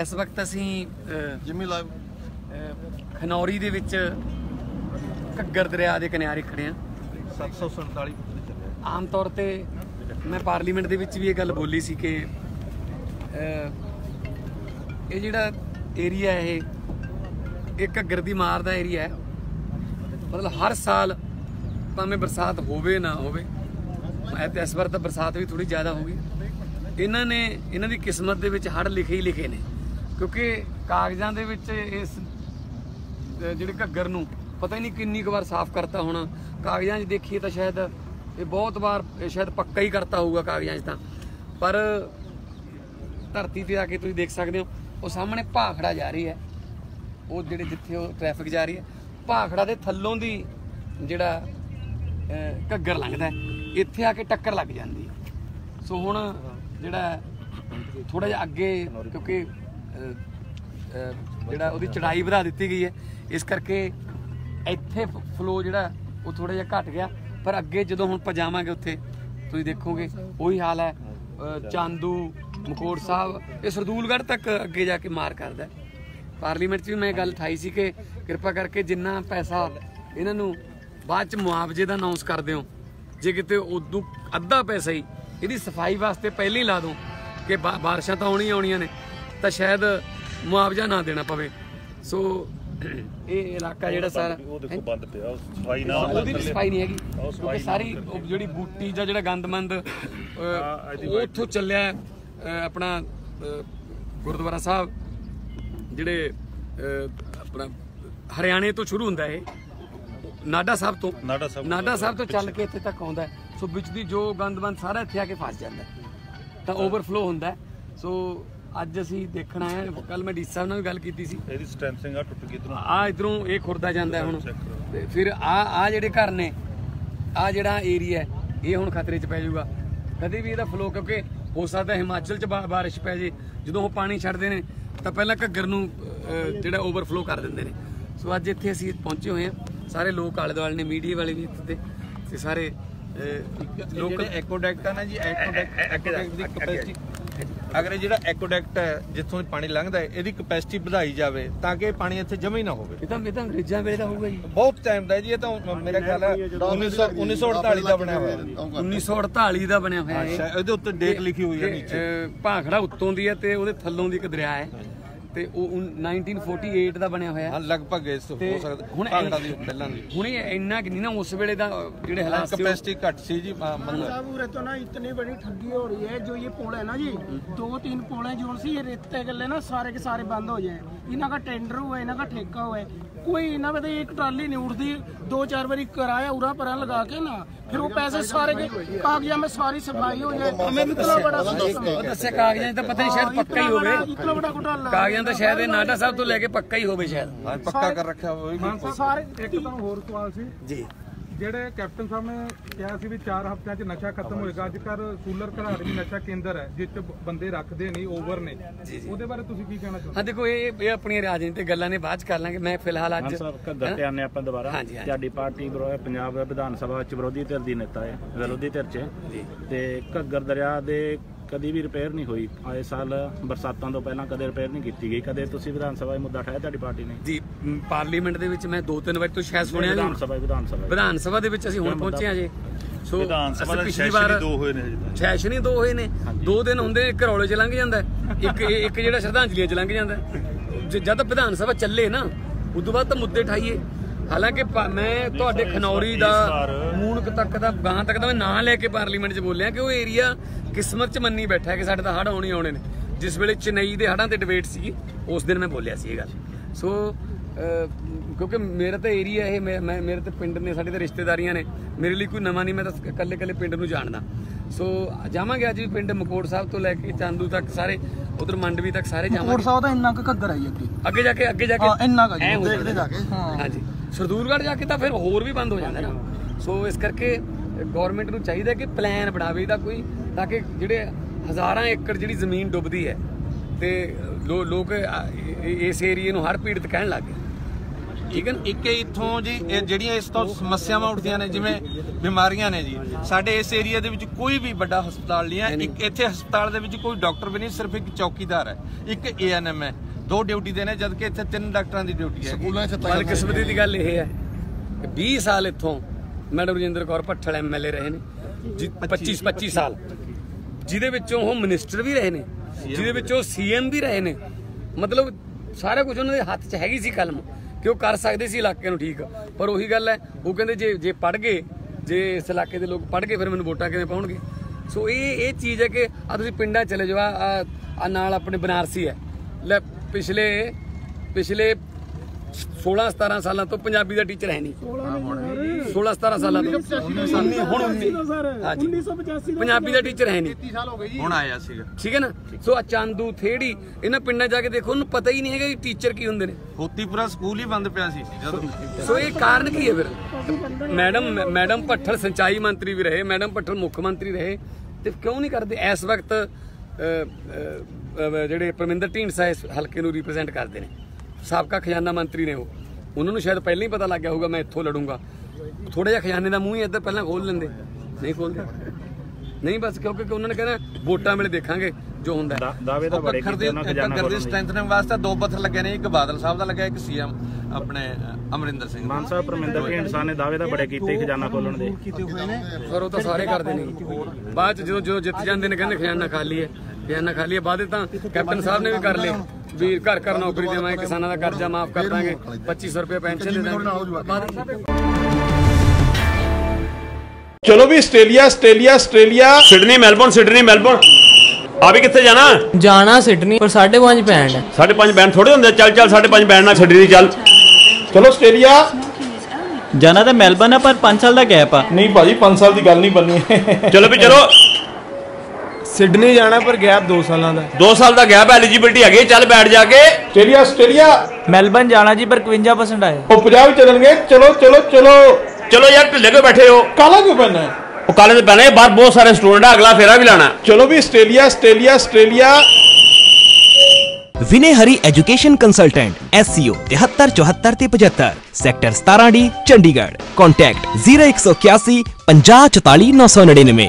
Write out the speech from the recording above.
ਇਸ ਵਕਤ ਅਸੀਂ ਜਿੰਮੀ ਲਾਈਵ ਖਨੌਰੀ ਦੇ ਵਿੱਚ ਘੱਗਰ ਦਰਿਆ ਦੇ ਕਿਨਾਰੇ ਖੜੇ ਆ। 747 ਆਮ ਤੌਰ ਤੇ ਮੈਂ ਪਾਰਲੀਮੈਂਟ ਦੇ ਵਿੱਚ ਵੀ ਇਹ ਗੱਲ ਬੋਲੀ ਸੀ ਕਿ ਇਹ ਜਿਹੜਾ ਏਰੀਆ ਇਹ ਇਹ ਘੱਗਰ ਦੀ ਮਾਰ ਦਾ ਏਰੀਆ ਹੈ। ਮਤਲਬ ਹਰ ਸਾਲ ਭਾਵੇਂ ਬਰਸਾਤ ਹੋਵੇ ਨਾ ਹੋਵੇ ਐ ਇਸ ਵਾਰ ਤਾਂ ਬਰਸਾਤ ਵੀ ਥੋੜੀ ਜ਼ਿਆਦਾ ਹੋ ਗਈ। ਇਹਨਾਂ ਨੇ ਇਹਨਾਂ ਦੀ ਕਿਸਮਤ ਦੇ ਵਿੱਚ ਹੜ ਲਿਖੇ ਹੀ ਲਿਖੇ ਨੇ। ਕਿਉਂਕਿ ਕਾਗਜ਼ਾਂ ਦੇ ਵਿੱਚ ਇਸ ਜਿਹੜੇ ਘੱਗਰ ਨੂੰ ਪਤਾ ਹੀ ਨਹੀਂ ਕਿੰਨੀ ਕੁ ਵਾਰ ਸਾਫ਼ ਕਰਤਾ ਹੋਣਾ। ਕਾਗਜ਼ਾਂ 'ਚ ਦੇਖੀਏ ਤਾਂ ਸ਼ਾਇਦ ਇਹ ਬਹੁਤ ਵਾਰ ਸ਼ਾਇਦ ਪੱਕਾ ਹੀ ਕਰਤਾ ਹੋਊਗਾ ਕਾਗਜ਼ਾਂ 'ਚ ਤਾਂ। ਪਰ ਧਰਤੀ ਤੇ ਆ ਕੇ ਤੁਸੀਂ ਦੇਖ ਸਕਦੇ ਹੋ, ਉਹ ਸਾਹਮਣੇ ਭਾਖੜਾ ਜਾ ਰਹੀ ਹੈ। ਉਹ ਜਿਹੜੇ ਜਿੱਥੇ ਉਹ ਟ੍ਰੈਫਿਕ ਜਾ ਰਹੀ ਹੈ, ਭਾਖੜਾ ਦੇ ਥੱਲੋਂ ਦੀ ਜਿਹੜਾ ਘੱਗਰ ਲੰਘਦਾ ਇੱਥੇ ਆ ਕੇ ਟੱਕਰ ਲੱਗ ਜਾਂਦੀ ਹੈ। ਸੋ ਹੁਣ ਜਿਹੜਾ ਥੋੜਾ ਜਿਹਾ ਅੱਗੇ, ਕਿਉਂਕਿ ਜਿਹੜਾ ਉਹਦੀ ਚੜਾਈ ਵਧਾ ਦਿੱਤੀ ਗਈ ਹੈ। ਇਸ ਕਰਕੇ ਇੱਥੇ ਫਲੋ ਜਿਹੜਾ, ਉਹ ਥੋੜਾ ਜਿਹਾ ਘਟ ਗਿਆ। ਪਰ ਅੱਗੇ ਜਦੋਂ ਹੁਣ ਪਜਾਵਾਂਗੇ ਉੱਥੇ, ਤੁਸੀਂ ਦੇਖੋਗੇ, ਉਹੀ ਹਾਲ ਹੈ। ਚਾਂਦੂ, ਮਕੋੜ ਸਾਹਿਬ, ਇਹ ਸਰਦੂਲਗੜ੍ਹ ਤੱਕ ਅੱਗੇ ਜਾ ਕੇ ਮਾਰ ਕਰਦਾ ਪਾਰਲੀਮੈਂਟ 'ਚ ਵੀ ਮੈਂ ਗੱਲ ਠਾਈ ਸੀ ਕਿ ਕਿਰਪਾ ਕਰਕੇ ਜਿੰਨਾ ਪੈਸਾ ਇਹਨਾਂ ਨੂੰ ਬਾਅਦ 'ਚ ਮੁਆਵਜ਼ੇ ਦਾ ਅਨਾਉਂਸ ਕਰ ਦਿਓ ਜੇ ਕਿਤੇ ਉਦੋਂ ਅੱਧਾ ਪੈਸਾ ਹੀ, ਇਹਦੀ ਸਫ਼ਾਈ ਵਾਸਤੇ ਪਹਿਲਾਂ ਹੀ ਲਾ ਦੋ ਕਿ ਬਾਰਿਸ਼ਾਂ ਤਾਂ ਆਉਣੀਆਂ ਆਉਣੀਆਂ ਨੇ। ਤਾਂ ਸ਼ਾਇਦ ਮੁਆਵਜ਼ਾ ਨਾ ਦੇਣਾ ਪਵੇ। ਸੋ ਇਹ ਇਲਾਕਾ ਜਿਹੜਾ ਸਾਰਾ ਉਹ ਦੇਖੋ ਬੰਦ ਪਿਆ ਸਫ਼ਾਈ ਨਾ ਉਹਦੀ ਵੀ ਸਫ਼ਾਈ ਨਹੀਂ ਹੈਗੀ। ਕਿਉਂਕਿ ਸਾਰੀ ਜਿਹੜੀ ਬੂਟੀ ਜਾਂ ਜਿਹੜਾ ਗੰਦਮੰਦ ਉਹ ਉੱਥੋਂ ਚੱਲਿਆ ਆਪਣਾ ਗੁਰਦੁਆਰਾ ਸਾਹਿਬ ਜਿਹੜੇ ਆਪਣਾ ਹਰਿਆਣੇ ਤੋਂ ਸ਼ੁਰੂ ਹੁੰਦਾ ਇਹ। ਨਾਡਾ ਸਾਹਿਬ ਤੋਂ ਨਾਡਾ ਸਾਹਿਬ ਨਾਡਾ ਸਾਹਿਬ ਤੋਂ ਚੱਲ ਕੇ ਇੱਥੇ ਤੱਕ ਆਉਂਦਾ। ਸੋ ਵਿੱਚ ਦੀ ਜੋ ਗੰਦਮੰਦ ਸਾਰਾ ਇੱਥੇ ਆ ਕੇ ਫਸ ਜਾਂਦਾ। ਤਾਂ ਓਵਰਫਲੋ ਹੁੰਦਾ। ਸੋ ਅੱਜ ਅਸੀਂ ਦੇਖਣ ਹਾਂ ਕੱਲ ਮੈਂ ਡੀ ਸਾਹਿਬ ਨਾਲ ਵੀ ਗੱਲ ਕੀਤੀ ਸੀ। ਇਹਦੀ ਸਟ੍ਰੈਂਥਿੰਗ ਆ ਟੁੱਟ ਗਈ ਇਧਰੋਂ। ਆ ਇਧਰੋਂ ਇਹ ਖੁਰਦਾ ਜਾਂਦਾ ਹੁਣ। ਤੇ ਫਿਰ ਆ ਆ ਜਿਹੜੇ ਘਰ ਨੇ ਆ ਜਿਹੜਾ ਏਰੀਆ ਇਹ ਹੁਣ ਖਤਰੇ 'ਚ ਪੈ ਜਾਊਗਾ। ਕਦੇ ਵੀ ਇਹਦਾ ਫਲੋ ਕਿਉਂਕਿ ਹੋ ਸਕਦਾ ਹਿਮਾਚਲ 'ਚ ਬਾਰਿਸ਼ ਪੈ ਜੇ ਜਦੋਂ ਉਹ ਪਾਣੀ ਛੱਡਦੇ ਨੇ ਤਾਂ ਪਹਿਲਾਂ ਘੱਗਰ ਨੂੰ ਜਿਹੜਾ ਓਵਰਫਲੋ ਕਰ ਦਿੰਦੇ ਨੇ। ਸੋ ਅੱਜ ਇੱਥੇ ਅਸੀਂ ਪਹੁੰਚੇ ਹੋਏ ਹਾਂ। ਸਾਰੇ ਲੋਕ ਆਲੇ ਦੁਆਲੇ ਨੇ ਮੀਡੀਆ ਵਾਲੇ ਵੀ ਇੱਥੇ ਤੇ ਸਾਰੇ ਲੋਕਲ ਐਕੋਡੈਕਟ ਆ ਨਾ ਜੀ ਐਕੋਡੈਕਟ ਐਕੋਡੈਕਟ ਦੀ ਕਪੈਸਿਟੀ ਅਗਰ ਇਹ ਜਿਹੜਾ ਐਕੋਡੈਕਟ ਹੈ ਜਿੱਥੋਂ ਪਾਣੀ ਲੰਘਦਾ ਹੈ ਇਹਦੀ ਕਪੈਸਿਟੀ ਵਧਾਈ ਜਾਵੇ ਤਾਂ ਕਿ ਪਾਣੀ ਇੱਥੇ ਜਮਾ ਹੀ ਨਾ ਹੋਵੇ। ਇਹ ਤਾਂ ਇਹ ਤਾਂ ਅੰਗਰੇਜ਼ਾਂ ਵੇਲੇ ਦਾ ਹੋਊਗਾ ਜੀ। ਬਹੁਤ ਟਾਈਮ ਦਾ ਹੈ ਜੀ ਇਹ ਤਾਂ ਮੇਰਾ ਖਿਆਲ ਹੈ 1900 1948 ਦਾ ਬਣਿਆ ਹੋਇਆ। ਹੈ 1948 ਦਾ ਬਣਿਆ ਹੋਇਆ ਇਹ। ਅੱਛਾ ਇਹਦੇ ਉੱਤੇ ਡੇਟ ਲਿਖੀ ਹੋਈ ਹੈ ਨੀਚੇ। ਭਾਖੜਾ ਉੱਤੋਂ ਦੀ ਹੈ ਤੇ ਉਹਦੇ ਥੱਲੋਂ ਦੀ ਇੱਕ ਦਰਿਆ ਹੈ। ਤੇ ਉਹ ਉਨ- 1948 ਦਾ ਬਣਿਆ ਹੋਇਆ ਹਾਂ ਹੈ ਲਗਭਗ ਇਸ ਤੋਂ ਤੇ ਹੋ ਸਕਦਾ ਹੁਣ ਭਾਗੜਾ ਦੀ ਪਹਿਲਾਂ ਦੀ ਹੁਣ ਇਹ ਇੰਨਾ ਕਿ ਨਹੀਂ ਨਾ ਉਸ ਵੇਲੇ ਦਾ ਅਹ, ਜਿਹੜੇ ਹਾਲਾਤ ਸੀ ਉਹ- कैपेसिटी घट सी जी हाँ, मतलब साहब उरे तो ना इतनी बड़ी ठगी हो रही है जो ये पुल है ना जी दो तीन पुल हैं जो सी ये रेते गले ना सारे के सारे बंद हो जाए इन्हों का टेंडर हुआ है इन्हों का ठेका हुआ है कोई इन्हों पे तो एक ट्राली नहीं उठती दो चार बारी कराया उरा परा लगा के ना ਫਿਰ ਉਹ ਪੈਸੇ ਸਾਰੇ ਕੇ ਕਾਗਜ਼ਾਂ ਮੈਂ ਸਾਰੀ ਸਫ਼ਾਈ ਹੋ। ਜਾਏ ਮੈਨੂੰ ਇਤਨਾ ਬੜਾ ਦੱਸਿਆ ਕਾਗਜ਼ਾਂ ਦਾ ਪਤਾ ਨਹੀਂ ਸ਼ਾਇਦ ਪੱਕਾ ਹੀ ਹੋਵੇ। ਇਤਨਾ ਬੜਾ ਘੁਟਾਲਾ ਕਾਗਜ਼ਾਂ ਤਾਂ ਸ਼ਾਇਦ ਇਹ ਨਾਡਾ ਸਾਹਿਬ ਤੋਂ ਲੈ ਕੇ ਪੱਕਾ ਹੀ ਹੋਵੇ ਸ਼ਾਇਦ। ਪੱਕਾ ਕਰ ਰੱਖਿਆ ਹੋਵੇ। ਸਾਰੇ ਇੱਕ ਤੁਹਾਨੂੰ ਹੋਰ ਸਵਾਲ ਸੀ। ਜੀ। ਜਿਹੜੇ ਕੈਪਟਨ ਸਾਹਿਬ ਨੇ ਕਿਹਾ ਸੀ ਵੀ 4 ਹਫ਼ਤਿਆਂ 'ਚ ਨਸ਼ਾ ਖਤਮ ਹੋਏਗਾ ਅੱਜ ਕੱਲ ਸੂਲਰ ਘਰਾੜ ਵੀ ਨਸ਼ਾ ਕੇਂਦਰ ਹੈ 'ਚ ਬੰਦੇ ਰੱਖਦੇ ਨਹੀਂ ਓਵਰ ਨੇ। ਉਹਦੇ ਬਾਰੇ ਤੁਸੀਂ ਕੀ ਕਹਿਣਾ ਚਾਹੁੰਦੇ ਹਾਂ ਦੇਖੋ ਇਹ ਇਹ ਆਪਣੀਆਂ ਰਾਜਨੀਤਿਕ ਗੱਲਾਂ ਨੇ ਬਾਅਦ ਚ ਕਰ ਲਾਂਗੇ। ਮੈਂ ਫਿਲਹਾਲ ਅੱਜ ਤੇ ਆਨੇ ਆਪਾਂ ਦੁਬਾਰਾ। ਸਾਡੀ ਪਾਰਟੀ ਪੰਜਾਬ ਵਿਧਾਨ ਸਭਾ ਵਿੱਚ ਵਿਰੋਧੀ ਧਿਰ ਦੀ ਨੇਤਾ ਹੈ ਵਿਰੋਧੀ ਧਿਰ 'ਚ। ਤੇ ਘੱਗਰ ਦਰਿਆ ਦੇ ਕਦੀ ਵੀ ਰਿਪੇਅਰ ਨਹੀਂ ਹੋਈ। ਆਏ ਸਾਲ ਬਰਸਾਤਾਂ ਤੋਂ ਪਹਿਲਾਂ ਕਦੇ ਰਿਪੇਅਰ ਨਹੀਂ ਕੀਤੀ ਗਈ। ਕਦੇ ਤੁਸੀਂ ਵਿਧਾਨ ਸਭਾ 'ਚ ਮੁੱਦਾ ਉਠਾਇਆ ਤੁਹਾਡੀ ਪਾਰਟੀ ਨੇ? ਜੀ ਪਾਰਲੀਮੈਂਟ ਦੇ ਵਿੱਚ ਮੈਂ ਦੋ ਤਿੰਨ ਵਾਰ ਤੋਂ ਸ਼ਾਇਦ ਸੁਣਿਆ ਵਿਧਾਨ ਸਭਾ ਵਿਧਾਨ ਸਭਾ ਵਿਧਾਨ ਸਭਾ ਦੇ ਵਿੱਚ ਅਸੀਂ ਹੁਣ ਪਹੁੰਚੇ ਹਾਂ ਜੀ। ਸੋ ਵਿਧਾਨ ਸਭਾ ਪਿਛਲੀ ਵਾਰ ਦੋ ਹੋਏ ਨੇ ਸੈਸ਼ਨ ਹੀ ਦੋ ਹੋਏ ਨੇ। ਦੋ ਦਿਨ ਹੁੰਦੇ ਇੱਕ ਰੌਲੇ ਚ ਲੰਘ ਜਾਂਦਾ। ਇੱਕ ਇੱਕ ਜਿਹੜਾ ਸ਼ਰਧਾਂਜਲੀਆਂ ਚ ਲੰਘ ਜਾਂਦਾ। ਜਦ ਵਿਧਾਨ ਸਭਾ ਚੱਲੇ ਨਾ ਉਦੋਂ ਬਾਅਦ ਤਾਂ ਮੁੱਦੇ ਠਾਈਏ ਹਾਲਾਂਕਿ ਮੈਂ ਤੁਹਾਡੇ ਖਨੌਰੀ ਦਾ ਮੂਣਕ ਤੱਕ ਦਾ ਗਾਂ ਤੱਕ ਦਾ ਮੈਂ ਨਾਂ ਲੈ ਕੇ ਪਾਰਲੀਮੈਂਟ 'ਚ ਬੋਲਿਆ ਕਿ ਉਹ ਏਰੀਆ ਕਿਸਮਤ 'ਚ ਮੰਨੀ ਬੈਠਾ ਕਿ ਸਾਡੇ ਤਾਂ ਹੜ੍ਹ ਆਉਣੇ ਆਉਣੇ ਨੇ। ਜਿਸ ਵੇਲੇ ਚੇਨਈ ਦੇ ਹੜ੍ਹਾਂ ਤੇ ਡਿਬੇਟ ਸੀ ਉਸ ਦਿਨ ਮੈਂ ਬੋਲਿਆ ਸੀ ਇਹ ਗੱਲ। ਸੋ ਕਿਉਂਕਿ ਮੇਰਾ ਤਾਂ ਏਰੀਆ ਇਹ ਮੈਂ ਮੇਰੇ ਤੇ ਪਿੰਡ ਨੇ ਸਾਡੇ ਤਾਂ ਰਿਸ਼ਤੇਦਾਰੀਆਂ ਨੇ। ਮੇਰੇ ਲਈ ਕੋਈ ਨਵਾਂ ਨਹੀਂ ਮੈਂ ਤਾਂ ਇਕੱਲੇ ਇਕੱਲੇ ਪਿੰਡ ਨੂੰ ਜਾਣਦਾ। ਸੋ ਜਾਵਾਂਗੇ ਅੱਜ ਵੀ ਪਿੰਡ ਮਕੋੜ ਸਾਹਿਬ ਤੋਂ ਲੈ ਕੇ ਚਾਂਦੂ ਤੱਕ ਸਾਰੇ ਉਧਰ ਮੰਡਵੀ ਤੱਕ ਸਾਰੇ ਜਾਵਾਂਗੇ। ਸਾਹਿਬ ਦਾ ਇੰਨਾ ਕੁ ਘੱਗਰ ਜੀ ਅੱਗੇ। ਅੱਗੇ ਜਾ ਕੇ ਅੱਗੇ ਜਾ ਕੇ? ਹਾਂ, ਇੰਨਾ ਕੁ ਦੇਖਦੇ। ਜਾ ਕੇ। ਹਾਂਜੀ। ਸਰਦੂਲਗੜ੍ਹ ਜਾ ਕੇ ਤਾਂ ਫਿਰ ਹੋਰ ਵੀ ਬੰਦ ਹੋ ਜਾਂਦਾ ਨਾ। ਸੋ ਇਸ ਕਰਕੇ ਗਵਰਨਮੈਂਟ ਨੂੰ ਚਾਹੀਦਾ ਕਿ ਪਲਾਨ ਬਣਾਵੇ ਇਹਦਾ ਕੋਈ ਤਾਂ ਕਿ ਜਿਹੜੇ ਹਜ਼ਾਰਾਂ ਏਕੜ ਜਿਹੜੀ ਜ਼ਮੀਨ ਡੁੱਬਦੀ ਹੈ ਤੇ ਲੋਕ ਇਸ ਏਰੀਏ ਨੂੰ ਹੜ੍ਹ ਪੀੜਤ ਕਹਿਣ ਲੱਗ ਠੀਕ ਹੈ ਇੱਕ ਇੱਥੋਂ ਜੀ ਇਹ ਜਿਹੜੀਆਂ ਇਸ ਤੋਂ ਸਮੱਸਿਆਵਾਂ ਉੱਠਦੀਆਂ ਨੇ ਜਿਵੇਂ ਬਿਮਾਰੀਆਂ ਨੇ ਜੀ ਸਾਡੇ ਇਸ ਏਰੀਆ ਦੇ ਵਿੱਚ ਕੋਈ ਵੀ ਵੱਡਾ ਹਸਪਤਾਲ ਨਹੀਂ ਹੈ। ਇੱਕ ਇੱਥੇ ਹਸਪਤਾਲ ਦੇ ਵਿੱਚ ਕੋਈ ਡਾਕਟਰ ਵੀ ਨਹੀਂ ਸਿਰਫ ਇੱਕ ਚੌਕੀਦਾਰ ਹੈ। ਇੱਕ ਏਐਨਐਮ ਹੈ। ਦੋ ਡਿਊਟੀ ਦੇ ਨੇ ਜਦ ਕਿ ਇੱਥੇ ਤਿੰਨ ਡਾਕਟਰਾਂ ਦੀ ਡਿਊਟੀ ਹੈ। ਬਦਕਿਸਮਤੀ ਦੀ ਗੱਲ ਇਹ ਹੈ ਕਿ 20 ਸਾਲ ਇੱਥੋਂ ਮੈਡਮ ਰਜਿੰਦਰ ਕੌਰ ਭੱਠਲ ਐਮਐਲਏ ਰਹੇ ਨੇ। ਜੀ 25 25 ਸਾਲ। ਜਿਹਦੇ ਵਿੱਚੋਂ ਉਹ ਮਿਨਿਸਟਰ ਵੀ ਰਹੇ ਨੇ। ਜਿਹਦੇ ਵਿੱਚੋਂ ਸੀਐਮ ਵੀ ਰਹੇ ਨੇ। ਮਤਲਬ ਸਾਰਾ ਕੁਝ ਉਹਨਾਂ ਦੇ ਹੱਥ 'ਚ ਹੈਗੀ ਸੀ ਕਲਮ। ਕਿ ਉਹ ਕਰ ਸਕਦੇ ਸੀ ਇਲਾਕੇ ਨੂੰ ਠੀਕ। ਪਰ ਉਹੀ ਗੱਲ ਹੈ, ਉਹ ਕਹਿੰਦੇ ਜੇ ਜੇ ਪੜ ਗਏ, ਜੇ ਇਸ ਇਲਾਕੇ ਦੇ ਲੋਕ ਪੜ ਗਏ, ਫਿਰ ਮੈਨੂੰ ਵੋਟਾਂ ਕਿਵੇਂ ਪਾਉਣਗੇ? ਸੋ ਇਹ ਇਹ ਚੀਜ਼ ਹੈ ਕਿ ਆ ਤੁਸੀਂ ਪਿੰਡਾਂ ਚਲੇ ਜਾਓ ਆ ਨਾਲ ਆਪਣੇ ਬਨਾਰਸੀ ਹੈ। ਲੈ, ਪਿਛਲੇ ਪਿਛਲੇ 16 17 ਸਾਲਾਂ ਤੋਂ ਪੰਜਾਬੀ ਦਾ ਟੀਚਰ ਹੈ ਨਹੀਂ। 16 17 ਸਾਲਾਂ ਤੋਂ। ਹੁਣ 19 ਹਾਂਜੀ 1985 ਪੰਜਾਬੀ ਦਾ ਟੀਚਰ ਹੈ ਨਹੀਂ। ਹੁਣ ਆਇਆ ਸੀਗਾ। ਠੀਕ ਹੈ ਨਾ? ਸੋ ਆ ਚਾਂਦੂ ਥੇੜੀ ਇਹਨਾਂ ਪਿੰਡਾਂ ਜਾ ਕੇ ਦੇਖੋ ਉਹਨੂੰ ਪਤਾ ਹੀ ਨਹੀਂ ਹੈਗਾ ਕਿ ਟੀਚਰ ਕੀ ਹੁੰਦੇ ਨੇ। ਹੋਤੀਪੁਰਾ ਸਕੂਲ ਹੀ ਬੰਦ ਪਿਆ ਸੀ ਜਦੋਂ। ਸੋ ਇਹ ਕਾਰਨ ਕੀ ਹੈ ਫਿਰ? ਮੈਡਮ ਮੈਡਮ ਭੱਠਲ ਸਿੰਚਾਈ ਮੰਤਰੀ ਵੀ ਰਹੇ ਮੈਡਮ ਭੱਠਲ ਮੁੱਖ ਮੰਤਰੀ ਰਹੇ ਤੇ ਕਿਉਂ ਨਹੀਂ ਕਰਦੇ? ਇਸ ਵਕਤ ਜਿਹੜੇ ਪਰਮਿੰਦਰ ਢੀਂਡਸਾ ਇਸ ਹਲਕੇ ਨੂੰ ਰਿਪਰੈਜ਼ੈਂਟ ਕਰਦੇ ਨੇ। ਸਾਬਕਾ ਖਜ਼ਾਨਾ ਮੰਤਰੀ ਨੇ ਉਹ। ਉਹਨਾਂ ਨੂੰ ਸ਼ਾਇਦ ਪਹਿਲਾਂ ਹੀ ਪਤਾ ਲੱਗ ਗਿਆ ਹੋਊਗਾ ਮੈਂ ਇੱਥੋਂ ਲੜੂੰਗਾ। ਥੋੜਾ ਜਿਹਾ ਖਜ਼ਾਨੇ ਦਾ ਮੂੰਹ ਹੀ ਇੱਧਰ ਪਹਿਲਾਂ ਖੋਲ ਲੈਂਦੇ। ਨਹੀਂ ਖੋਲਦੇ ਨਹੀਂ ਬਸ ਕਿਉਂਕਿ ਉਹਨਾਂ ਨੇ ਕਹਿਣਾ ਵੋਟਾਂ ਵੇਲੇ ਦੇਖਾਂਗੇ ਜੋ ਹੁੰਦਾ। ਦਾ- ਦਾਅਵੇ ਤਾਂ ਬੜੇ ਕੀਤੇ ਦੇ ਉਹਨਾਂ ਖਜ਼ਾਨਾ ਪੱਖਰ ਦੇ ਦੇ। ਸਟਰੈਂਥਨਿੰਗ ਵਾਸਤੇ ਦੋ ਪੱਥਰ ਲੱਗੇ ਨੇ ਇੱਕ ਬਾਦਲ ਸਾਹਿਬ ਦਾ ਲੱਗਿਆ ਇੱਕ ਸੀਐਮ ਆਪਣੇ ਅਮਰਿੰਦਰ ਸਿੰਘ ਦਾ। ਮਾਨ ਸਾਹਿਬ ਪਰਮਿੰਦਰ ਢੀਂਡਸਾ ਨੇ ਦਾਅਵੇ ਤਾਂ ਬੜੇ ਕੀਤੇ ਖਜ਼ਾਨਾ ਖੋਲਣ ਦੇ। ਪਰ ਉਹ ਤਾਂ ਸਾਰੇ ਕਰਦੇ ਨੇ। ਬਾਅਦ ਚ ਜਦੋਂ ਜਦੋਂ ਜਿੱਤ ਜਾਂਦੇ ਨੇ ਕਹਿੰਦੇ ਖਜ਼ਾਨਾ ਖਾਲੀ ਹੈ। ਖਜ਼ਾਨਾ ਖਾਲੀ ਹੈ ਬਾਅਦ ਤਾਂ ਕੈਪਟਨ ਸਾਹਿਬ ਨੇ ਵੀ ਕਰ ਲਿਆ ਵੀ ਘਰ ਘਰ ਨੌਕਰੀ ਦੇਵਾਂਗੇ ਕਿਸਾਨਾਂ ਦਾ ਕਰਜ਼ਾ ਮਾਫ ਕਰ ਦਾਂਗੇ 2500 ਰੁਪਏ ਪੈਨਸ਼ਨ ਦੇ ਦਾਂਗੇ। ਚਲੋ ਵੀ Australia Australia Australia. Sydney Melbourne Sydney Melbourne. ਆ ਵੀ ਕਿੱਥੇ ਜਾਣਾ? ਜਾਣਾ ਸਿਡਨੀ ਪਰ 5.5 ਪੈਂਡ ਹੈ। ਸਾਢੇ ਪੰਜ ਬੈਂਡ ਥੋੜੇ ਹੁੰਦੇ ਚੱਲ ਚੱਲ ਸਾਢੇ ਪੰਜ ਬੈਂਡ ਨਾਲ ਛੱਡੀ ਦੀ ਚੱਲ। ਚਲੋ ਆਸਟ੍ਰੇਲੀਆ। ਜਾਣਾ ਤਾਂ ਮੈਲਬਨ ਹੈ ਪਰ 5 ਸਾਲ ਦਾ ਗੈਪ ਆ। ਨਹੀਂ ਭਾਜੀ 5 ਸਾਲ ਦੀ ਗੱਲ ਨਹੀਂ ਬੰਨੀ ਚਲੋ ਵੀ ਚਲੋ। ਸਿਡਨੀ ਜਾਣਾ ਪਰ ਗੈਪ 2 ਸਾਲਾਂ ਦਾ। 2 ਸਾਲ ਦਾ ਗੈਪ ਐਲੀਜੀਬਿਲਟੀ ਹੈਗੀ ਚੱਲ ਬੈਠ ਜਾ ਕੇ। Australia Australia. ਮੈਲਬਨ ਜਾਣਾ ਜੀ ਪਰ 51% ਆਇਆ ਉਹ ਪੰਜਾਬ ਚੱਲਣਗੇ। ਚਲੋ ਚਲੋ ਚਲੋ। ਚਲੋ ਯਾਰ ਢਿੱਲੇ ਕਿਉਂ ਬੈਠੇ ਹੋ? ਕਾਲਾ ਕਿਉਂ ਪੈਣਾ? ਹੈ? ਉਹ ਕਾਲੇ ਦੇ ਪੈਣੇ ਬਾਹਰ ਬਹੁਤ ਸਾਰੇ ਸਟੂਡੈਂਟ ਆ ਅਗਲਾ ਫੇਰਾ ਵੀ ਲਾਣਾ। ਚਲੋ ਵੀ Australia Australia Australia. Vinay Hari education consultant SCO 7374 ਤੇ 75 ਸੈਕਟਰ 17D ਚੰਡੀਗੜ੍ਹ। ਕੰਟੈਕਟ 0181 5044 999